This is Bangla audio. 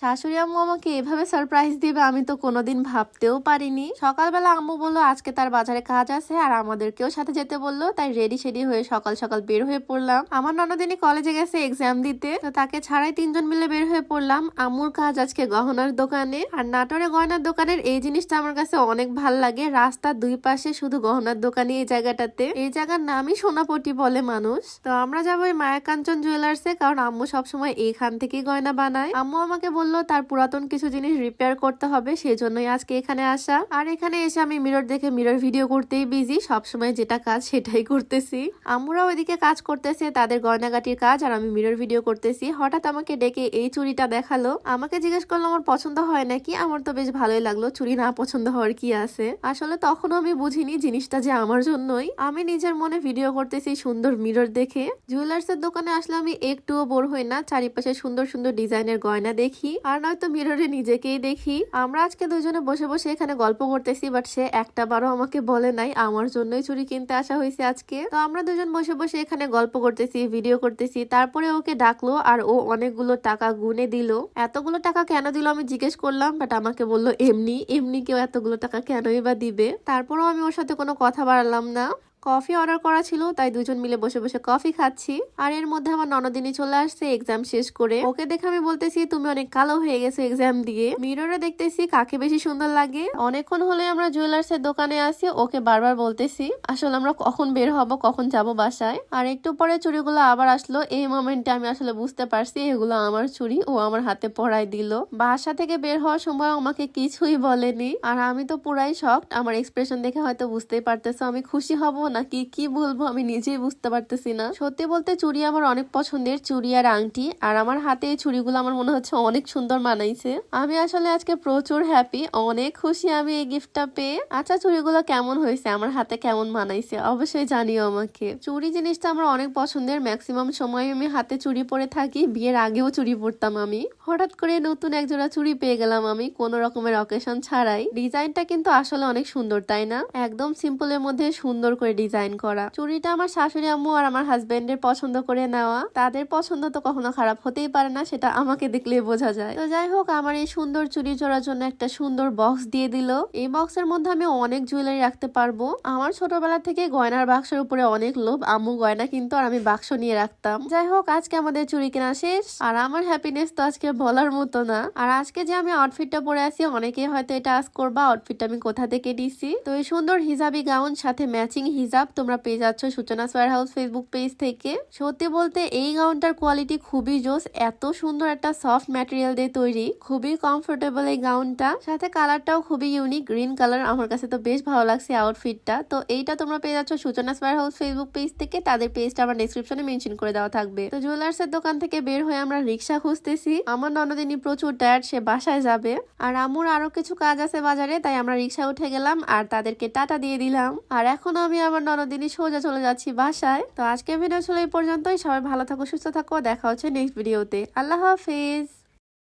শাশুড়ি আম্মু আমাকে এভাবে সারপ্রাইজ দিবে আমি তো কোনোদিন ভাবতেও পারিনি। সকালবেলা আম্মু বলল, আজকে তার বাজারে কাজ আছে আর আমাদেরকেও সাথে যেতে বলল, তাই রেডি সেডি হয়ে সকাল সকাল বের হয়ে পড়লাম। আমার ননদিনী কলেজে গেছে এক্সাম দিতে, তো তাকে ছাড়াই তিনজন মিলে বের হয়ে পড়লাম। আম্মুর কাজ আজকে গহনার দোকানে আর নাটোরে গয়নার দোকানের এই জিনিসটা আমার কাছে অনেক ভালো লাগে। রাস্তার দুই পাশে শুধু গহনার দোকানে এই জায়গাটাতে। এই জায়গার নামই সোনাপটি বলে মানুষ। তো আমরা যাব এই মায়াকাঞ্চন জুয়েলার্সে কারণ আম্মু সবসময় এইখান থেকেই গয়না বানায়। আম্মু আমাকে বলল তার পুরাতন কিছু জিনিস রিপেয়ার করতে হবে সেই জন্যই আজকে এখানে আসা। আর এখানে এসে আমি মিরর দেখে মিরর ভিডিও করতেই বিজি সবসময় যেটা কাজ সেটাই করতেছি। আম্মুরা ওইদিকে কাজ করতেছে, তাদের গয়নাগাটির কাজ, আর আমি মিরর ভিডিও করতেছি। হঠাৎ আমাকে ডেকে এই চুড়িটা দেখাল। আমাকে জিজ্ঞেস করল, আমার পছন্দ হয় নাকি? আমার তো বেশ ভালোই লাগল চুরি না পছন্দ হওয়ার কি আছে? আসলে তখনও আমি বুঝিনি জিনিসটা যে আমার জন্যই। আমি নিজের মনে ভিডিও করতেছি সুন্দর মিরর দেখে। জুয়েলার্স এর দোকানে আসলে আমি একটুও বোর হই না, চারিপাশে সুন্দর সুন্দর ডিজাইনের গয়না দেখি। আর নয়তো মিররে নিজেকেই দেখি। আমরা আজকে দুজনে বসে বসে এখানে গল্প করতেছি বাট সে একটা বারও আমাকে বলে নাই, আমার জন্যই চুরি কিনতে আসা হয়েছে আজকে। তো আমরা দুজন বসে বসে এখানে গল্প করতেছি ভিডিও করতেছি, তারপরে ওকে ডাকলো আর ও অনেকগুলো টাকা গুনে দিল। এতগুলো টাকা কেন দিল আমি জিজ্ঞেস করলাম বাট আমাকে বলল, এমনি এমনি কেউ এতগুলো টাকা কেনই বা দিবে? তারপরও আমি ওর সাথে কোনো কথা বাড়ালাম না। কফি অর্ডার করা ছিল, তাই দুজন মিলে বসে বসে কফি খাচ্ছি। আর এর মধ্যে আমার ননদিনী চলে আসছে এক্সাম শেষ করে। ওকে দেখে আমি বলতেছি, তুমি অনেক কালো হয়ে গেছো এক্সাম দিয়ে। মিররে দেখতেছি কাকে বেশি সুন্দর লাগে। অনেকক্ষণ হলে আমরা জুয়েলার্স এর দোকানে আসি, ওকে বারবার বলতেছি, আসলে আমরা কখন বের হব, কখন যাব বাসায়? আর একটু পরে চুড়িগুলো আবার আসলো। এই মোমেন্টে আমি আসলে বুঝতে পারছি, এগুলো আমার চুড়ি ও আমার হাতে পড়াই দিল। বাসা থেকে বের হওয়ার সময় আমাকে কিছুই বলেনি। আর আমি তো পুরাই শকড আমার এক্সপ্রেশন দেখে হয়তো বুঝতেই পারতেছো, আমি খুশি হব নাকি? কি বলব আমি নিজেই বুঝতে পারতেছি না। সত্যি বলতে চুড়ি আমার অনেক পছন্দের। চুড়ি আর আংটি। আর আমার হাতে এই চুড়িগুলো আমার মনে হচ্ছে অনেক সুন্দর মানাইছে। আমি আসলে আজকে প্রচুর হ্যাপি অনেক খুশি আমি এই গিফটটা পেয়ে। আচ্ছা চুড়িগুলো কেমন হয়েছে? আমার হাতে কেমন মানাইছে? অবশ্যই জানিও আমাকে। চুড়ি জিনিসটা আমার অনেক পছন্দের। ম্যাক্সিমাম সময় আমি হাতে চুড়ি পরে থাকি। বিয়ের আগেও চুড়ি পরতাম আমি। হঠাৎ করে নতুন এক জোড়া চুড়ি পেয়ে গেলাম আমি। কোন রকমের অকেশন ছাড়াই। ডিজাইনটা কিন্তু আসলে অনেক সুন্দর, তাই না? একদম সিম্পলের মধ্যে সুন্দর করে ডিজাইন করা। চুড়িটা আমার শাশুড়ি আম্মু আর আমার হাজবেন্ডের পছন্দ করে নেওয়া। তাদের পছন্দ তো কখনো খারাপ হতেই পারে না, সেটা আমাকে দেখলে বোঝা যায়। তো যাই হোক, আমার এই সুন্দর চুড়ি জোড়ার জন্য একটা সুন্দর বক্স দিয়ে দিল। এই বক্সের মধ্যে আমি অনেক জুয়েলারি রাখতে পারব। আমার ছোটবেলা থেকে গয়নার বাক্সের উপরে অনেক লোভ। আম্মু গয়না কিন্তু আর আমি বাক্স নিয়ে রাখতাম। যাই হোক, আজকে আমাদের চুরি কেনা শেষ। আর আমার হ্যাপিনেস তো আজকে বলার মতো না। আর আজকে যে আমি আউটফিটটা পরে আছি অনেকে হয়তো এটা আজ করবা আউটফিটটা আমি কোথা থেকে নিছি? তো এই সুন্দর হিজাবি গাউন সাথে ম্যাচিং হিজাব তোমরা পেয়ে যাচ্ছ সূচনা সোয়ার হাউস ফেসবুক পেজ থেকে। সত্যি বলতে এই গাউনটার কোয়ালিটি খুবই জোস, এত সুন্দর একটা সফট ম্যাটেরিয়াল দিয়ে তৈরি, খুবই কমফোর্টেবল এই গাউনটা সাথে কালারটাও খুবই ইউনিক গ্রিন কালার আমার কাছে তো বেশ ভালো লাগছে আউটফিটটা তো এইটা তোমরা পেয়ে যাচ্ছ সূচনা সোয়ার হাউস ফেসবুক পেজ থেকে, তাদের পেজটা আমার ডিসক্রিপশনে মেনশন করে দেওয়া থাকবে। তো জুয়েলার্স এর দোকান থেকে বের হয়ে আমরা রিক্সা খুঁজতেছি। আমার ননদিনী প্রচুর টায়ার্ড সে বাসায় যাবে। আর আমুর আরও কিছু কাজ আছে বাজারে, তাই আমরা রিক্সা উঠে গেলাম, আর তাদেরকে টাটা দিয়ে দিলাম। আর এখন আমি আমার ননদিনী সোজা চলে যাচ্ছি বাসায়। তো আজকে ভিডিও ছিল এই পর্যন্তই। সবাই ভালো থাকো, সুস্থ থাকো। দেখা হচ্ছে নেক্সট ভিডিওতে আল্লাহ হাফেজ।